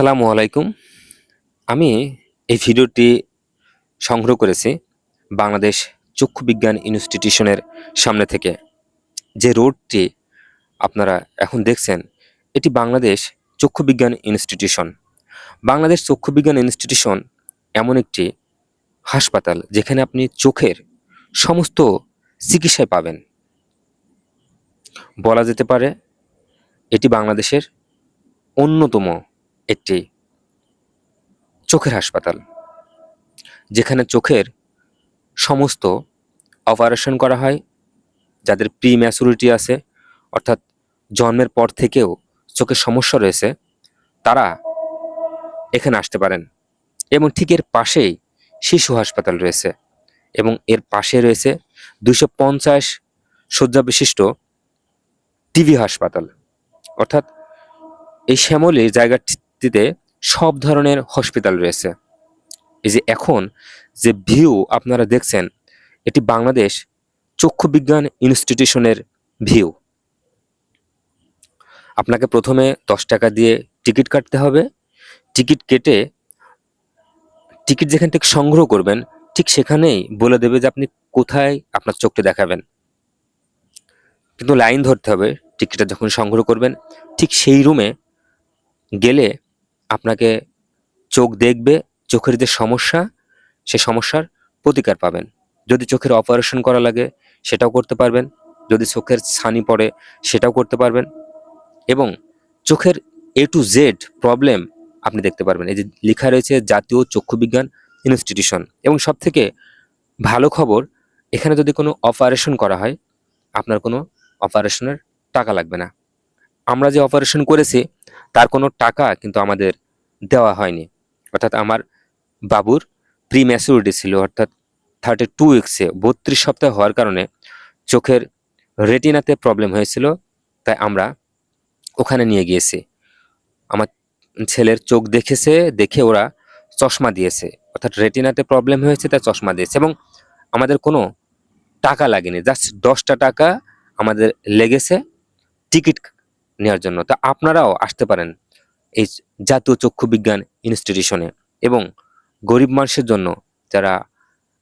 আসসালামু আলাইকুম। আমি এই ভিডিওটি সংগ্রহ করেছি বাংলাদেশ চক্ষু বিজ্ঞান ইনস্টিটিউশনের সামনে থেকে। যে রোডটি আপনারা এখন দেখছেন, এটি বাংলাদেশ চক্ষু বিজ্ঞান ইনস্টিটিউশন। বাংলাদেশ চক্ষু বিজ্ঞান ইনস্টিটিউশন এমন একটি হাসপাতাল যেখানে আপনি চোখের সমস্ত চিকিৎসায় পাবেন। বলা যেতে পারে, এটি বাংলাদেশের অন্যতম একটি চোখের হাসপাতাল, যেখানে চোখের সমস্ত অপারেশন করা হয়, যাদের প্রি ম্যাচুরিটি আছে, অর্থাৎ জন্মের পর থেকেও চোখের সমস্যা রয়েছে, তারা এখানে আসতে পারেন। এবং ঠিক এর পাশেই শিশু হাসপাতাল রয়েছে এবং এর পাশে রয়েছে দুশো পঞ্চাশ শয্যা বিশিষ্ট টিভি হাসপাতাল। অর্থাৎ এই শ্যামলী জায়গাটিতে সব ধরনের হসপিটাল রয়েছে। এই যে এখন যে ভিউ আপনারা দেখছেন, এটি বাংলাদেশ চক্ষু বিজ্ঞান ইনস্টিটিউশনের ভিউ আপনাকে প্রথমে দশ টাকা দিয়ে টিকিট কাটতে হবে। টিকিট কেটে টিকিট যেখান থেকে সংগ্রহ করবেন, ঠিক সেখানেই বলে দেবে যে আপনি কোথায় আপনার চোখটি দেখাবেন। কিন্তু লাইন ধরতে হবে টিকিটটা যখন সংগ্রহ করবেন, ঠিক সেই রুমে গেলে আপনাকে চোখ দেখবে, চোখের যে সমস্যা, সে সমস্যার প্রতিকার পাবেন। যদি চোখের অপারেশন করা লাগে, সেটাও করতে পারবেন। যদি চোখের ছানি পড়ে, সেটাও করতে পারবেন। এবং চোখের এ টু জেড প্রবলেম আপনি দেখতে পারবেন। এই যে লেখা রয়েছে, জাতীয় চক্ষু বিজ্ঞান ইনস্টিটিউশন এবং সব থেকে ভালো খবর, এখানে যদি কোনো অপারেশন করা হয়, আপনার কোনো অপারেশনের টাকা লাগবে না। আমরা যে অপারেশন করেছি, তার কোনো টাকা কিন্তু আমাদের দেওয়া হয়নি। অর্থাৎ আমার বাবুর প্রি ম্যাচুরিটি ছিল, অর্থাৎ থার্টি টু উইক্সে বত্রিশ সপ্তাহ হওয়ার কারণে চোখের রেটিনাতে প্রবলেম হয়েছিল, তাই আমরা ওখানে নিয়ে গিয়েছি। আমার ছেলের চোখ দেখেছে, দেখে ওরা চশমা দিয়েছে। অর্থাৎ রেটিনাতে প্রবলেম হয়েছে, তাই চশমা দিয়েছে এবং আমাদের কোনো টাকা লাগেনি জাস্ট দশটা টাকা আমাদের লেগেছে টিকিট নেওয়ার জন্য। তা আপনারাও আসতে পারেন। এই জাতীয় চক্ষু বিজ্ঞান ইনস্টিটিউশনে এবং গরিব মানুষের জন্য যারা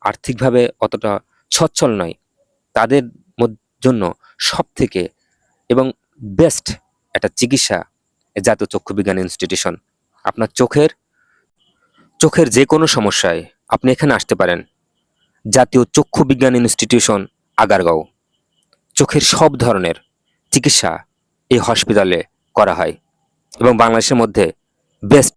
আর্থিকভাবে অতটা সচ্ছল নয়, তাদের জন্য সব থেকে এবং বেস্ট একটা চিকিৎসা জাতীয় চক্ষু বিজ্ঞান ইনস্টিটিউশন আপনার চোখের চোখের যে কোনো সমস্যায় আপনি এখানে আসতে পারেন। জাতীয় চক্ষু বিজ্ঞান ইনস্টিটিউশন আগারগাঁও। চোখের সব ধরনের চিকিৎসা এই হসপিটালে করা হয়। এবং বাংলাদেশের মধ্যে বেস্ট